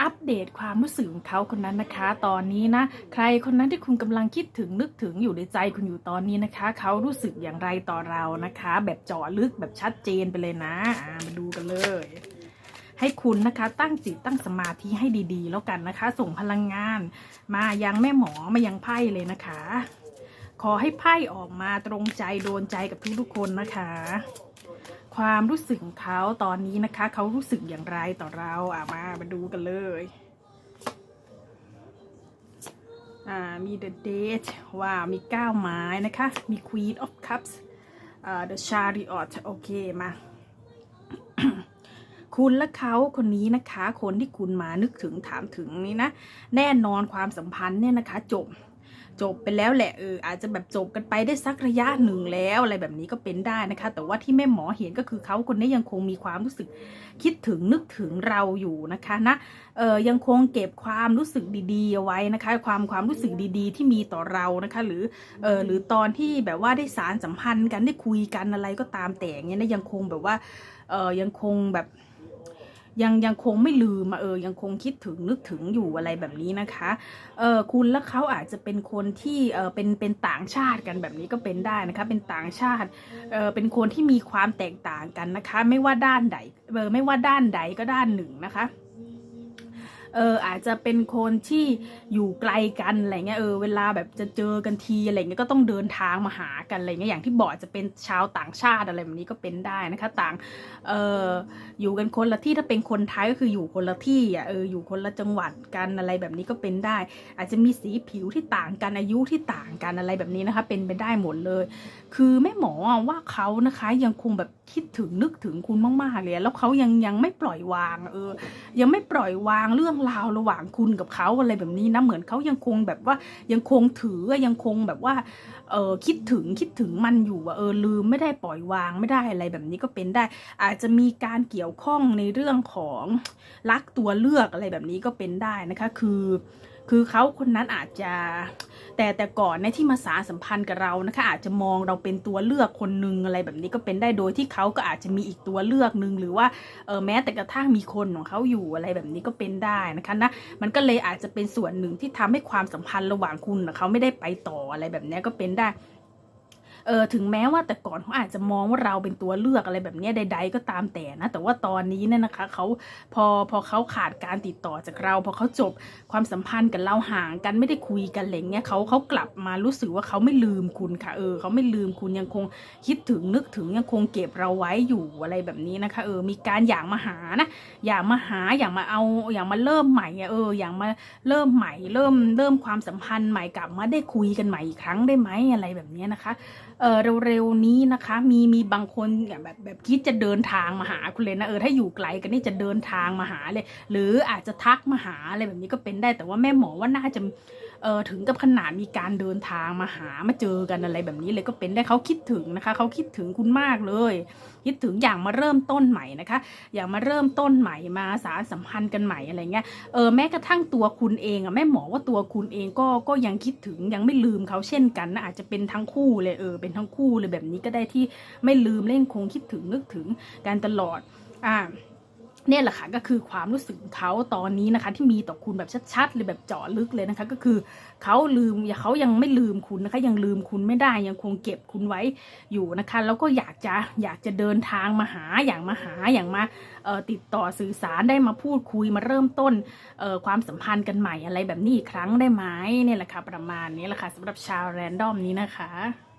อัปเดตความรู้สึกของเขาคนนั้นนะคะ ตอนนี้นะ ใครคนนั้นที่คุณกำลังคิดถึงนึกถึงอยู่ในใจคุณอยู่ตอนนี้นะคะ เขารู้สึกอย่างไรต่อเรานะคะ แบบเจาะลึกแบบชัดเจนไปเลยนะมาดูกันเลย ให้คุณนะคะตั้งจิตตั้งสมาธิให้ดีๆ แล้วกันนะคะ ส่งพลังงาน มายังแม่หมอมายังไพ่เลยนะคะ ขอให้ไพ่ออกมาตรงใจโดนใจกับทุกๆคนนะคะ ความรู้สึกของเขาตอนนี้นะคะ เขารู้สึกอย่างไรต่อเราอะมามาดูกันเลยอ่ามี the date ว้าวมีเก้าไม้นะคะ มี queen of cups อ่า the chariot โอเคมา คุณและเขาคนนี้นะคะ คนที่คุณมานึกถึงถามถึงนี้นะ แน่นอนความสัมพันธ์เนี่ยนะคะจบ จบไปแล้วแหละเอออาจจะแบบจบกันไปได้สักระยะหนึ่งแล้วอะไรแบบนี้ก็เป็นได้นะคะ แต่ว่าที่แม่หมอเห็นก็คือเขาคนนี้ยังคงมีความรู้สึกคิดถึงนึกถึงเราอยู่นะคะนะเออยังคงเก็บความรู้สึกดีๆเอาไว้นะคะ ความความรู้สึกดีๆ ที่มีต่อเรานะคะ หรือเออหรือตอนที่แบบว่าได้สารสัมพันธ์กันได้คุยกันอะไรก็ตามแต่งเงี้ยนะยังคงแบบว่าเออยังคงแบบ ยังยังคงไม่ลืมเออยังคงคิดถึงนึกถึงอยู่อะไรแบบนี้นะคะเออคุณและเขาอาจจะเป็นคนที่เออเป็นเป็นต่างชาติกันแบบนี้ก็เป็นได้นะคะเป็นต่างชาติเออเป็นคนที่มีความแตกต่างกันนะคะ ไม่ว่าด้านใดเออไม่ว่าด้านใดก็ด้านหนึ่งนะคะ เอออาจจะเป็นคนที่อยู่ไกลกันอะไรเงี้ยเออเวลาแบบจะเจอกันทีอะไรเงี้ยก็ต้องเดินทางมาหากันอะไรเงี้ยอย่างที่บอกจะเป็นชาวต่างชาติอะไรแบบนี้ก็เป็นได้นะคะ ต่างเอออยู่กันคนละที่ถ้าเป็นคนไทยก็คืออยู่คนละที่อะเอออยู่คนละจังหวัดกันอะไรแบบนี้ก็เป็นได้ อาจจะมีสีผิวที่ต่างกันอายุที่ต่างกันอะไรแบบนี้นะคะ เป็นไปได้หมดเลย คือแม่หมอว่าเขานะคะยังคงแบบคิดถึงนึกถึงคุณมากๆเลยแล้วเขายังยังไม่ปล่อยวาง เออ ยังไม่ปล่อยวางเรื่องราวระหว่างคุณกับเขาอะไรแบบนี้นะเหมือนเขายังคงแบบว่ายังคงถือยังคงแบบว่าเออคิดถึงคิดถึงมันอยู่ว่าเออลืมไม่ได้ปล่อยวางไม่ได้อะไรแบบนี้ก็เป็นได้ อาจจะมีการเกี่ยวข้องในเรื่องของรักตัวเลือกอะไรแบบนี้ก็เป็นได้นะคะ คือ คือเขาคนนั้นอาจจะ แต่แต่ก่อนในที่มาสารสัมพันธ์กับเรานะคะ อาจจะมองเราเป็นตัวเลือกคนหนึ่งอะไรแบบนี้ก็เป็นได้โดยที่เขาก็อาจจะมีอีกตัวเลือกหนึ่งหรือว่าเออแม้แต่กระทั่งมีคนของเขาอยู่อะไรแบบนี้ก็เป็นได้นะคะนะมันก็เลยอาจจะเป็นส่วนหนึ่งที่ทำให้ความสัมพันธ์ระหว่างคุณกับเขาไม่ได้ไปต่ออะไรแบบนี้ก็เป็นได้ เออถึงแม้ว่าแต่ก่อนเขาอาจจะมองว่าเราเป็นตัวเลือกอะไรแบบนี้ใด ๆ ก็ตามแต่นะ แต่ว่าตอนนี้เนี่ยนะคะเขาพอพอเขาขาดการติดต่อจากเรา พอเขาจบความสัมพันธ์กับเราห่างกันไม่ได้คุยกันอะไรเงี้ยเขาเขากลับมารู้สึกว่าเขาไม่ลืมคุณค่ะเออเขาไม่ลืมคุณยังคงคิดถึงนึกถึงยังคงเก็บเราไว้อยู่อะไรแบบนี้นะคะ เออมีการอยากมาหานะอยากมาหาอยากมาเอาอยากมาเริ่มใหม่เอออยากมาเริ่มใหม่ เริ่มเริ่มความสัมพันธ์ใหม่กลับมาได้คุยกันใหม่อีกครั้งได้ไหมอะไรแบบนี้นะคะ เออเร็วๆนี้นะคะ มีมีบางคนแบบแบบคิดจะเดินทางมาหาคุณเลยนะเออถ้าอยู่ไกลกันนี่จะเดินทางมาหาเลย หรืออาจจะทักมาหาอะไรแบบนี้ก็เป็นได้แต่ว่าแม่หมอว่าน่าจะ เออถึงกับขนาดมีการเดินทางมาหามาเจอกันอะไรแบบนี้เลยก็เป็นได้เขาคิดถึงนะคะเขาคิดถึงคุณมากเลย คิดถึงอย่างมาเริ่มต้นใหม่นะคะ อย่างมาเริ่มต้นใหม่มาสารสัมพันธ์กันใหม่อะไรเงี้ยเออแม้กระทั่งตัวคุณเองอะแม่หมอว่าตัวคุณเองก็ก็ยังคิดถึงยังไม่ลืมเขาเช่นกันนะอาจจะเป็นทั้งคู่เลยเออเป็นทั้งคู่เลยแบบนี้ก็ได้ที่ไม่ลืมเล่นคงคิดถึงนึกถึงกันตลอดอ่า เนี่ยแหละค่ะก็คือความรู้สึกเขาตอนนี้นะคะ ที่มีต่อคุณแบบชัดๆเลยแบบเจาะลึกเลยนะคะ ก็คือเขาลืมอย่าเขายังไม่ลืมคุณนะคะ ยังลืมคุณไม่ได้ยังคงเก็บคุณไว้อยู่นะคะ แล้วก็อยากจะอยากจะเดินทางมาหาอย่างมาหาอย่างมาติดต่อสื่อสารได้มาพูดคุยมาเริ่มต้นความสัมพันธ์กันใหม่อะไรแบบนี้อีกครั้งได้ไหมเนี่ยแหละค่ะประมาณนี้แหละค่ะสำหรับชาวแรนดอมนี้นะคะ